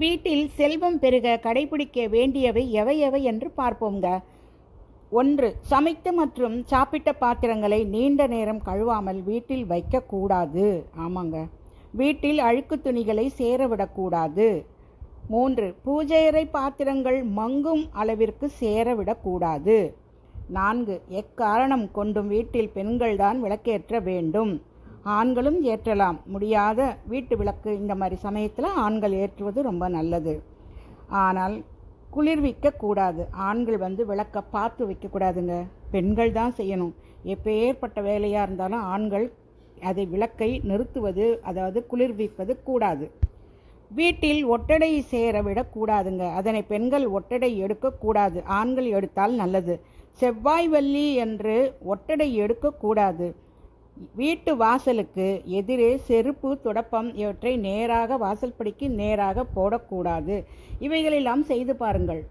வீட்டில் செல்வம் பெருக கடைபிடிக்க வேண்டியவை எவை எவை என்று பார்ப்போங்க ஒன்று சமைத்த மற்றும் சாப்பிட்ட பாத்திரங்களை நீண்ட நேரம் கழுவாமல் வீட்டில் வைக்கக்கூடாது. ஆமாங்க. வீட்டில் அழுக்கு துணிகளை சேரவிடக்கூடாது மூன்று பூஜையறை பாத்திரங்கள் மங்கும் அளவிற்கு சேரவிடக்கூடாது நான்கு எக்காரணம் கொண்டும் வீட்டில் பெண்கள்தான் விளக்கேற்ற வேண்டும். ஆண்களும் ஏற்றலாம். முடியாத வீட்டு விளக்கு இந்த மாதிரி சமயத்தில் ஆண்கள் ஏற்றுவது ரொம்ப நல்லது. ஆனால் குளிர்விக்க கூடாது. ஆண்கள் வந்து விளக்கை பார்த்து வைக்கக்கூடாதுங்க பெண்கள் தான் செய்யணும். எப்போ ஏற்பட்ட வேலையாக இருந்தாலும் ஆண்கள் அதை விளக்கை நிறுத்துவது அதாவது குளிர்விப்பது கூடாது. வீட்டில் ஒட்டடை சேர விடக்கூடாதுங்க அதனை பெண்கள் ஒட்டடை எடுக்கக்கூடாது ஆண்கள் எடுத்தால் நல்லது. செவ்வாய் வள்ளி என்று ஒட்டடை எடுக்கக்கூடாது வீட்டு வாசலுக்கு எதிரே செருப்பு துடப்பம் இவற்றை நேராக வாசல்படிக்கு நேராக போடக்கூடாது. இவைகளெல்லாம் செய்து பாருங்கள்.